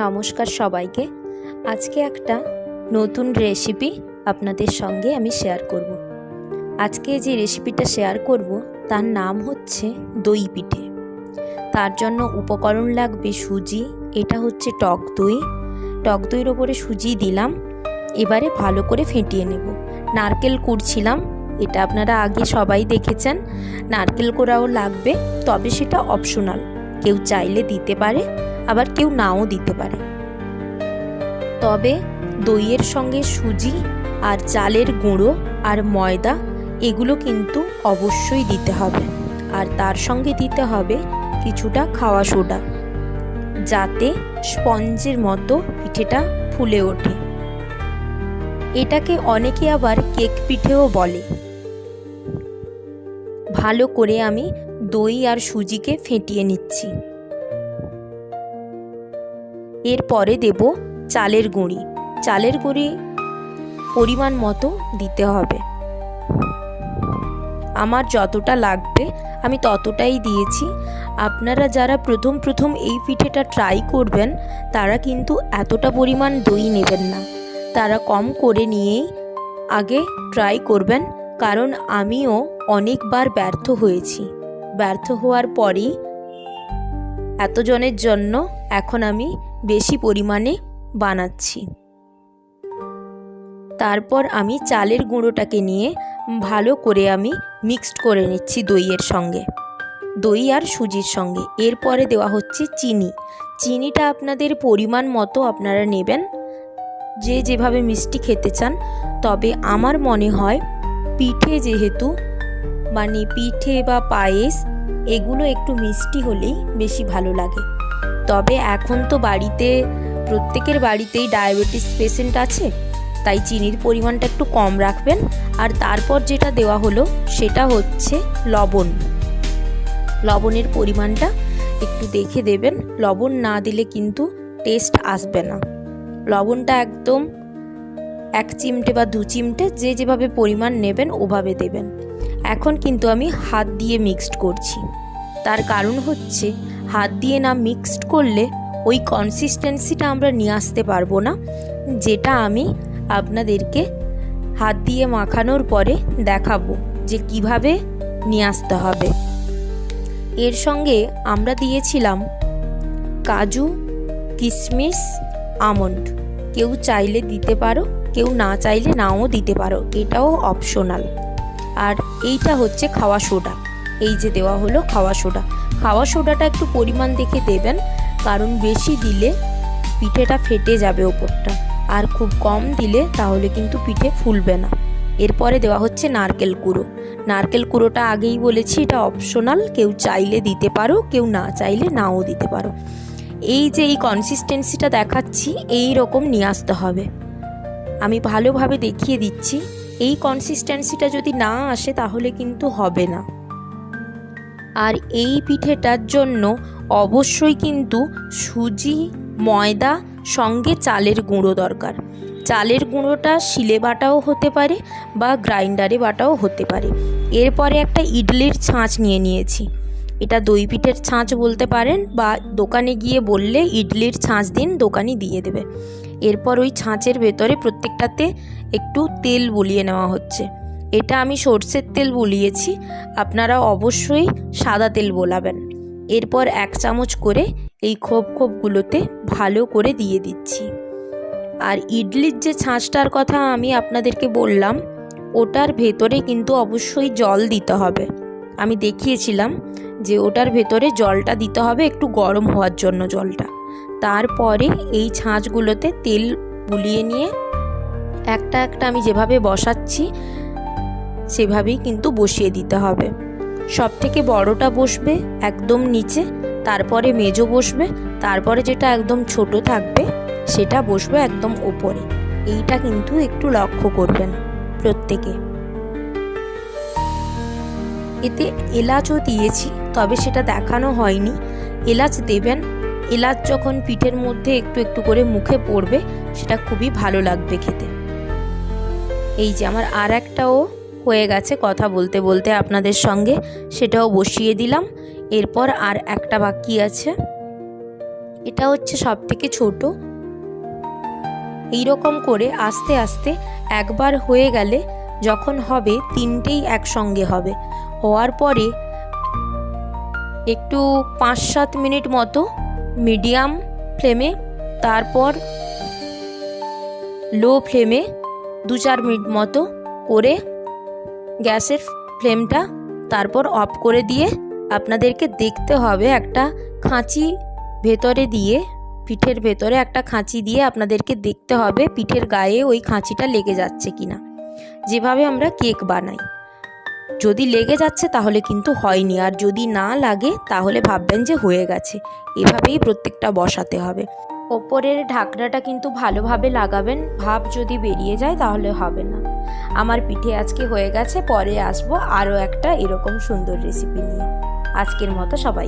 নমস্কার সবাইকে। আজকে একটা নতুন রেসিপি আপনাদের সঙ্গে আমি শেয়ার করব। আজকে যে রেসিপিটা শেয়ার করব, তার নাম হচ্ছে দই পিঠে। তার জন্য উপকরণ লাগবে সুজি, এটা হচ্ছে টক দই। টক দইয়ের ওপরে সুজি দিলাম, এবারে ভালো করে ফেটিয়ে নেব। নারকেল কুড়ছিলাম, এটা আপনারা আগে সবাই দেখেছেন। নারকেল কোড়াও লাগবে, তবে সেটা অপশনাল কেউ চাইলে দিতে পারে। আবার কেউ নাও দিতে পারে। তবে দইয়ের সঙ্গে সুজি আর চালের গুঁড়ো আর ময়দা এগুলো কিন্তু অবশ্যই দিতে হবে। আর তার সঙ্গে দিতে হবে কিছুটা খাওয়া সোডা। যাতে স্পঞ্জের মতো পিঠেটা ফুলে ওঠে। এটাকে অনেকে আবার কেক পিঠেও বলে। ভালো করে আমি দই আর সুজিকে ফেটিয়ে নিচ্ছি। এরপরে দেব চালের গুঁড়ি। চালের গুঁড়ি পরিমাণ মতো দিতে হবে। আমার যতটা লাগবে আমি ততটাই দিয়েছি। আপনারা যারা প্রথম প্রথম এই পিঠেটা ট্রাই করবেন, তারা কিন্তু এতটা পরিমাণ দই নেবেন না। তারা কম করে নিয়েই আগে ট্রাই করবেন, কারণ আমিও অনেকবার ব্যর্থ হয়েছি। ব্যর্থ হওয়ার পরেই এতজনের জন্য এখন আমি বেশি পরিমাণে বানাচ্ছি। তারপর আমি চালের গুঁড়োটাকে নিয়ে ভালো করে আমি মিক্সড করে নিচ্ছি দইয়ের সঙ্গে। দই আর সুজির সঙ্গে। এরপরে দেওয়া হচ্ছে চিনি। চিনিটা আপনাদের পরিমাণ মতো আপনারা নেবেন। যে যেভাবে মিষ্টি খেতে চান। তবে আমার মনে হয় পিঠে যেহেতু মানে পিঠে বা পায়েস, এগুলো একটু মিষ্টি হলেই বেশি ভালো লাগে। তবে এখন তো বাড়িতে, প্রত্যেকের বাড়িতেই ডায়াবেটিস পেশেন্ট আছে, তাই চিনির পরিমাণটা একটু কম রাখবেন। আর তারপর যেটা দেওয়া হলো, সেটা হচ্ছে লবণ। লবণের পরিমাণটা একটু দেখে দেবেন। লবণ না দিলে কিন্তু টেস্ট আসবে না। লবণটা একদম এক চিমটে বা দু চিমটে, যে যেভাবে পরিমাণ নেবেন, ওভাবে দেবেন। এখন কিন্তু আমি হাত দিয়ে মিক্সড করছি। তার কারণ হচ্ছে হাত দিয়ে না মিক্সড করলে ওই কনসিস্টেন্সিটা আমরা নিয়ে আসতে পারব না। যেটা আমি আপনাদেরকে হাত দিয়ে মাখানোর পরে দেখাবো যে কীভাবে নিয়ে আসতে হবে। এর সঙ্গে আমরা দিয়েছিলাম কাজু কিশমিশ আমন্ড। কেউ চাইলে দিতে পারো, কেউ না চাইলে নাও দিতে পারো, এটাও অপশনাল আর এইটা হচ্ছে খাওয়া সোডা। এই যে দেওয়া হলো খাওয়া সোডা। খাওয়া সোডাটা একটু পরিমাণ দেখে দেবেন, কারণ বেশি দিলে পিঠেটা ফেটে যাবে ওপরটা। আর খুব কম দিলে তাহলে কিন্তু পিঠে ফুলবে না। এরপরে দেওয়া হচ্ছে নারকেল কুড়ো। নারকেল কুড়োটা আগেই বলেছি, এটা অপশনাল কেউ চাইলে দিতে পারো, কেউ না চাইলে নাও দিতে পারো। এই যে এই কনসিস্টেন্সিটা দেখাচ্ছি, এই রকম নিয়ে আসতে হবে। আমি ভালোভাবে দেখিয়ে দিচ্ছি, এই কনসিস্টেন্সিটা যদি না আসে তাহলে কিন্তু হবে না। আর এই পিঠেটার জন্য অবশ্যই কিন্তু সুজি, ময়দা, সঙ্গে চালের গুঁড়ো দরকার। চালের গুঁড়োটা শিলে বাটাও হতে পারে বা গ্রাইন্ডারে বাটাও হতে পারে। এরপরে একটা ইডলির ছাঁচ নিয়ে নিয়েছি। এটা দই পিঠের ছাঁচ বলতে পারেন বা দোকানে গিয়ে বললে ইডলির ছাঁচ দিন দোকানি দিয়ে দেবে। এরপর ওই ছাঁচের ভেতরে প্রত্যেকটাতে একটু তেল বুলিয়ে নেওয়া হচ্ছে। এটা আমি সর্ষের তেল বুলিয়েছি। আপনারা অবশ্যই সাদা তেল বোলাবেন। এরপর এক চামচ করে এই খোপ খোপগুলোতে ভালো করে দিয়ে দিচ্ছি। আর ইডলির যে ছাঁচটার কথা আমি আপনাদেরকে বললাম, ওটার ভেতরে কিন্তু অবশ্যই জল দিতে হবে। আমি দেখিয়েছিলাম যে ওটার ভেতরে জলটা দিতে হবে একটু গরম হওয়ার জন্য জলটা। তারপরে এই ছাঁচগুলোতে তেল বুলিয়ে নিয়ে একটা একটা আমি যেভাবে বসাচ্ছি সেভাবেই কিন্তু বসিয়ে দিতে হবে। সব থেকে বড়টা বসবে একদম নিচে, তারপরে মেজো বসবে, তারপরে যেটা একদম ছোট থাকবে, সেটা বসবে একদম ওপরে। এইটা কিন্তু একটু লক্ষ্য করবেন প্রত্যেকে। এতে এলাচও দিয়েছি, তবে সেটা দেখানো হয়নি। এলাচ দেবেন, এলাচ যখন পিঠের মধ্যে একটু একটু করে মুখে পড়বে, সেটা খুবই ভালো লাগবে খেতে। এই যে আমার আর একটাও হয়ে গেছে কথা বলতে বলতে আপনাদের সঙ্গে, সেটাও বসিয়ে দিলাম। এরপর আর একটা বাকি আছে। এটা হচ্ছে সব থেকে ছোট। এইরকম করে আস্তে আস্তে একবার হয়ে গেলে যখন হবে তিনটেই একসঙ্গে হবে। হওয়ার পরে একটু পাঁচ সাত মিনিট মতো মিডিয়াম ফ্লেমে, তারপর লো ফ্লেমে দু চার মিনিট মতো করে গ্যাসের ফ্লেমটা তারপর অফ করে দিয়ে আপনাদেরকে দেখতে হবে একটা খাঁচি ভেতরে দিয়ে, পিঠের ভেতরে একটা খাঁচি দিয়ে আপনাদেরকে দেখতে হবে পিঠের গায়ে ওই খাঁচিটা লেগে যাচ্ছে কিনা। যেভাবে আমরা কেক বানাই। যদি লেগে যাচ্ছে তাহলে কিন্তু হয়নি, আর যদি না লাগে তাহলে ভাববেন যে হয়ে গেছে। এভাবেই প্রত্যেকটা বসাতে হবে। ওপরের ঢাকনাটা কিন্তু ভালোভাবে লাগাবেন, ভাব যদি বেরিয়ে যায় তাহলে হবে না। আমার পিঠে আজকে হয়ে গেছে, পরে আসব আরও একটা এরকম সুন্দর রেসিপি নিয়ে। আজকের মতো সবাই